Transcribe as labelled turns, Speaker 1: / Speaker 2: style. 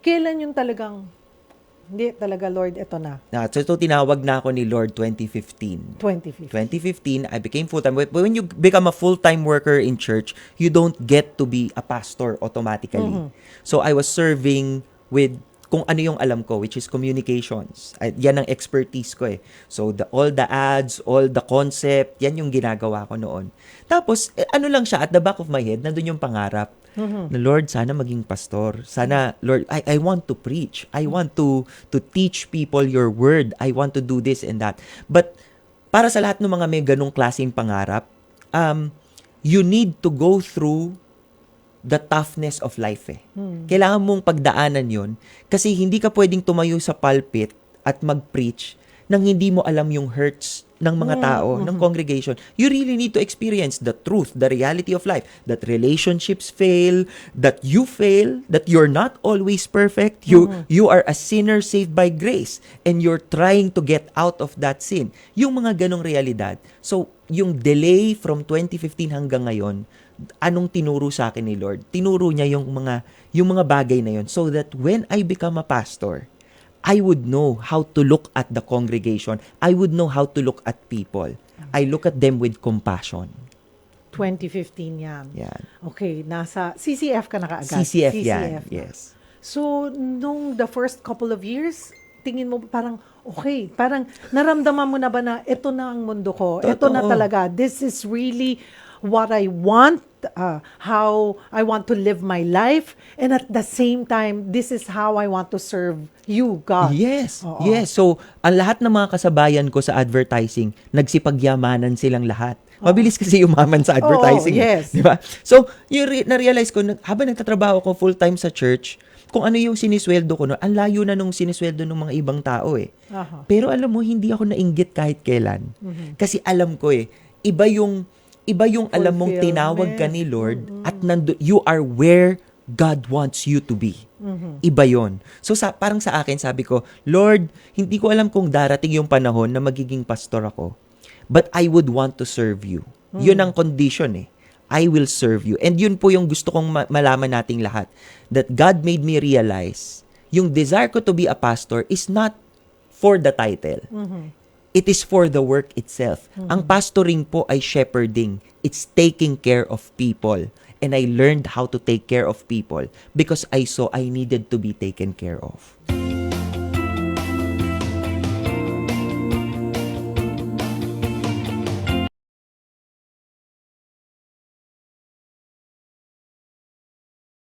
Speaker 1: Kailan yung talagang, hindi talaga, Lord, ito na,
Speaker 2: Na, so, ito tinawag na ako ni Lord 2015.
Speaker 1: 2050.
Speaker 2: 2015, I became full-time. But when you become a full-time worker in church, you don't get to be a pastor automatically. So I was serving with kung ano yung alam ko, which is communications. Ay, yan ang expertise ko eh. So the, all the ads, all the concept, yan yung ginagawa ko noon. Tapos, eh, ano lang siya, at the back of my head, nandun yung pangarap. Na Lord, sana maging pastor. Sana, Lord, I, I want to preach. I want to to teach people your word. I want to do this and that. But para sa lahat ng mga may ganong klaseng pangarap, um, you need to go through the toughness of life eh. Kailangan mong pagdaanan yon kasi hindi ka pwedeng tumayo sa pulpit at mag-preach nang hindi mo alam yung hurts ng mga tao, ng congregation. You really need to experience the truth, the reality of life, that relationships fail, that you fail, that you're not always perfect. You you are a sinner saved by grace and you're trying to get out of that sin. Yung mga ganong realidad. So, yung delay from 2015 hanggang ngayon, anong tinuro sa akin ni Lord? Tinuro niya yung mga yung mga bagay na yon so that when I become a pastor, I would know how to look at the congregation. I would know how to look at people. I look at them with compassion.
Speaker 1: 2015 yan.
Speaker 2: Yan.
Speaker 1: Okay, nasa CCF ka na kaagad.
Speaker 2: CCF, yan.
Speaker 1: na.
Speaker 2: Yes.
Speaker 1: So, nung the first couple of years, tingin mo parang, okay, parang naramdaman mo na ba na ito na ang mundo ko, ito na talaga, this is really what I want, uh, how I want to live my life, and at the same time, this is how I want to serve you, God.
Speaker 2: Yes.
Speaker 1: Oo.
Speaker 2: Yes. So, ang lahat ng mga kasabayan ko sa advertising, nagsipagyamanan silang lahat. Mabilis kasi umaman sa advertising.
Speaker 1: Oo,
Speaker 2: eh.
Speaker 1: yes.
Speaker 2: Di ba? So, yung re- na-realize ko, habang nagtatrabaho ko full-time sa church, kung ano yung sinisweldo ko, no, ang layo na nung sinisweldo ng mga ibang tao eh.
Speaker 1: Aha.
Speaker 2: Pero alam mo, hindi ako nainggit kahit kailan. Kasi alam ko eh, iba yung, iba yung alam mong tinawag ka ni Lord at nando, you are where God wants you to be. Iba yon. So sa, parang sa akin, sabi ko, Lord, hindi ko alam kung darating yung panahon na magiging pastor ako. But I would want to serve you. Yun ang condition eh. I will serve you. And yun po yung gusto kong ma- malaman nating lahat. That God made me realize, yung desire ko to be a pastor is not for the title. It is for the work itself. Ang pastoring po ay shepherding. It's taking care of people. And I learned how to take care of people because I saw I needed to be taken care of.